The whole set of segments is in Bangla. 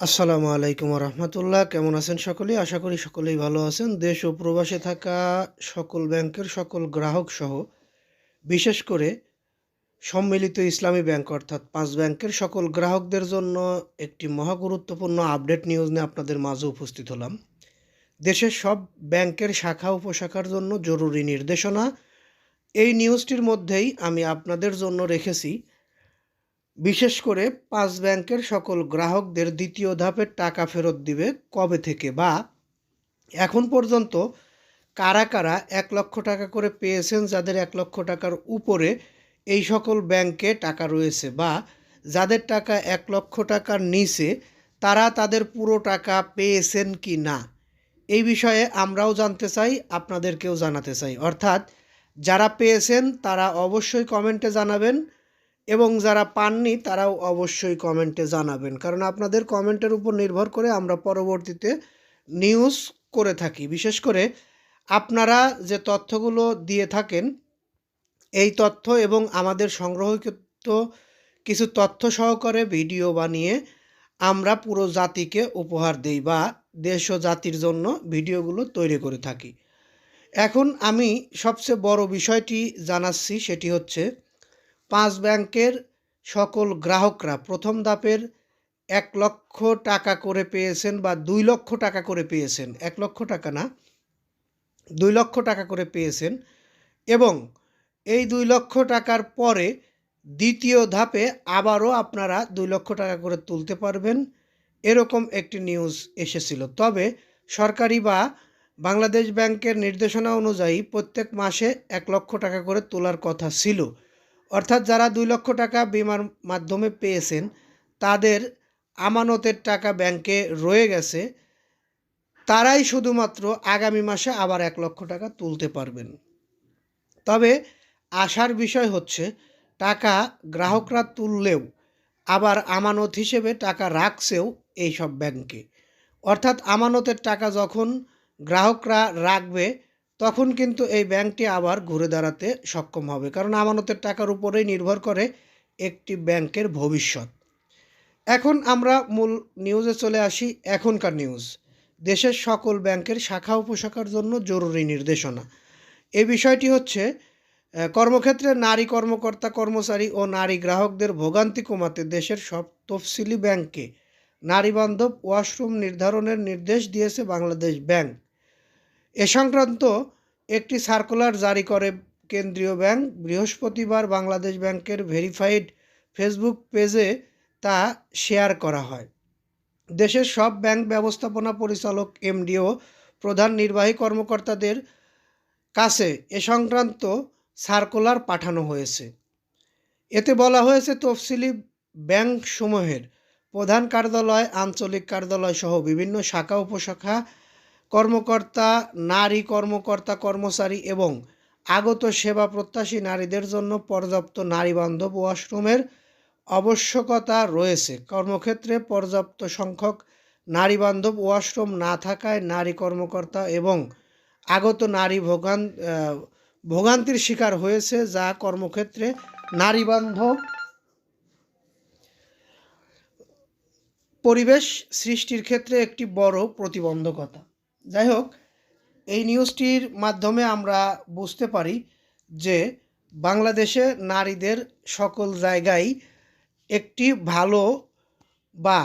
আসসালামু আলাইকুম রহমতুল্লাহ কেমন আছেন সকলেই আশা করি সকলেই ভালো আছেন। দেশ ও প্রবাসে থাকা সকল ব্যাংকের সকল গ্রাহক সহ, বিশেষ করে সম্মিলিত ইসলামী ব্যাংক অর্থাৎ পাঁচ ব্যাংকের সকল গ্রাহকদের জন্য একটি মহা গুরুত্বপূর্ণ আপডেট নিউজ নিয়ে আপনাদের মাঝে উপস্থিত হলাম। দেশের সব ব্যাংকের শাখা উপশাখার জন্য জরুরি নির্দেশনা। এই নিউজটির মধ্যেই আমি আপনাদের জন্য রেখেছি বিশেষ করে পাঁচ ব্যাংকের সকল গ্রাহকদের দ্বিতীয় ধাপের টাকা ফেরত দিবে কবে থেকে বা এখন পর্যন্ত কারা কারা এক লক্ষ টাকা করে পেয়েছেন যাদের এক লক্ষ টাকার উপরে এই সকল ব্যাংকে টাকা রয়েছে বা যাদের টাকা এক লক্ষ টাকার নিচে, তারা তাদের পুরো টাকা পেয়েছেন কি না? এই বিষয়ে আমরাও জানতে চাই, আপনাদেরকেও জানাতে চাই। অর্থাৎ যারা পেয়েছেন, তারা অবশ্যই কমেন্টে জানাবেন। এবং যারা পাননি তারাও অবশ্যই কমেন্টে জানাবেন। কারণ আপনাদের কমেন্টের উপর নির্ভর করে আমরা পরবর্তীতে নিউজ করে থাকি। বিশেষ করে আপনারা যে তথ্যগুলো দিয়ে থাকেন, এই তথ্য এবং আমাদের সংগ্রহকৃত কিছু তথ্য সহকারে ভিডিও বানিয়ে আমরা পুরো জাতিকে উপহার দেই বা দেশ ও জাতির জন্য ভিডিওগুলো তৈরি করে থাকি। এখন আমি সবচেয়ে বড় বিষয়টি জানাচ্ছি, সেটি হচ্ছে পাঁচ ব্যাংকের সকল গ্রাহকরা প্রথম ধাপের এক লক্ষ টাকা করে পেয়েছেন বা দুই লক্ষ টাকা করে পেয়েছেন, এক লক্ষ টাকা না, দুই লক্ষ টাকা করে পেয়েছেন এবং এই দুই লক্ষ টাকার পরে দ্বিতীয় ধাপে আবারও আপনারা দুই লক্ষ টাকা করে তুলতে পারবেন। এরকম একটি নিউজ এসেছিল। তবে সরকারি বা বাংলাদেশ ব্যাংকের নির্দেশনা অনুযায়ী প্রত্যেক মাসে এক লক্ষ টাকা করে তোলার কথা ছিল। অর্থাৎ যারা দুই লক্ষ টাকা বিমার মাধ্যমে পেয়েছেন, তাদের আমানতের টাকা ব্যাংকে রয়ে গেছে। তারাই শুধুমাত্র আগামী মাসে আবার এক লক্ষ টাকা তুলতে পারবেন। তবে আশার বিষয় হচ্ছে, টাকা গ্রাহকরা তুললেও আবার আমানত হিসেবে টাকা রাখছেও এই সব ব্যাংকে। অর্থাৎ আমানতের টাকা যখন গ্রাহকরা রাখবে তখন কিন্তু এই ব্যাংকটি আবার ঘুরে দাঁড়াতে সক্ষম হবে। কারণ আমানতের টাকার উপরেই নির্ভর করে একটি ব্যাংকের ভবিষ্যৎ। এখন আমরা মূল নিউজে চলে আসি এখনকার নিউজ। দেশের সকল ব্যাংকের শাখা উপশাখার জন্য জরুরি নির্দেশনা। এ বিষয়টি হচ্ছে কর্মক্ষেত্রে নারী কর্মকর্তা, কর্মচারী ও নারী গ্রাহকদের ভোগান্তি কমাতে দেশের সব তফসিলি ব্যাংকে নারীবান্ধব ওয়াশরুম নির্ধারণের নির্দেশ দিয়েছে বাংলাদেশ ব্যাংক। এ সংক্রান্ত একটি সার্কুলার জারি করে কেন্দ্রীয় ব্যাংক। বৃহস্পতিবার বাংলাদেশ ব্যাংকের ভেরিফাইড ফেসবুক পেজে তা শেয়ার করা হয়। দেশের সব ব্যাংক ব্যবস্থাপনা পরিচালক, এমডিও, প্রধান নির্বাহী কর্মকর্তাদের কাছে এ সংক্রান্ত সার্কুলার পাঠানো হয়েছে। এতে বলা হয়েছে, তফসিলি ব্যাংকসমূহের প্রধান কার্যালয়, আঞ্চলিক কার্যালয় সহ বিভিন্ন শাখা, উপশাখা কর্মকর্তা, নারী কর্মকর্তা, কর্মচারী এবং আগত সেবা প্রত্যাশী নারীদের জন্য পর্যাপ্ত নারীবান্ধব ওয়াশরুমের আবশ্যকতা রয়েছে। কর্মক্ষেত্রে পর্যাপ্ত সংখ্যক নারীবান্ধব ওয়াশরুম না থাকায় নারী কর্মকর্তা এবং আগত নারী ভোগান ভোগান্তির শিকার হয়েছে, যা কর্মক্ষেত্রে নারীবান্ধব পরিবেশ সৃষ্টির ক্ষেত্রে একটি বড় প্রতিবন্ধকতা। যাই হোক এই নিউজটির মাধ্যমে আমরা বুঝতে পারি যে বাংলাদেশে নারীদের সকল জায়গায় একটি ভালো বা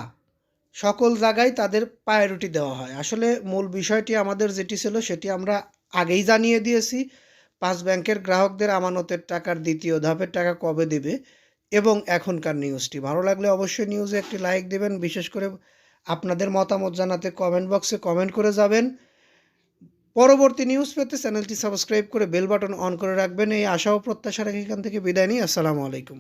সকল জায়গায় তাদের প্রায়োরিটি দেওয়া হয়। আসলে মূল বিষয়টি আমাদের যেটি ছিল সেটি আমরা আগেই জানিয়ে দিয়েছি, পাঁচ ব্যাংকের গ্রাহকদের আমানতের টাকার দ্বিতীয় ধাপের টাকা কবে দেবে এবং এখনকার নিউজটি। ভালো লাগলে অবশ্যই নিউজে একটি লাইক দেবেন, বিশেষ করে আপনাদের মতামত জানাতে কমেন্ট বক্সে কমেন্ট করে যাবেন। পরবর্তী নিউজ পেতে চ্যানেলটি সাবস্ক্রাইব করে বেল বাটন অন করে রাখবেন। এই আশা ও প্রত্যাশা রেখে এখান থেকে বিদায় নিই। আসসালামু আলাইকুম।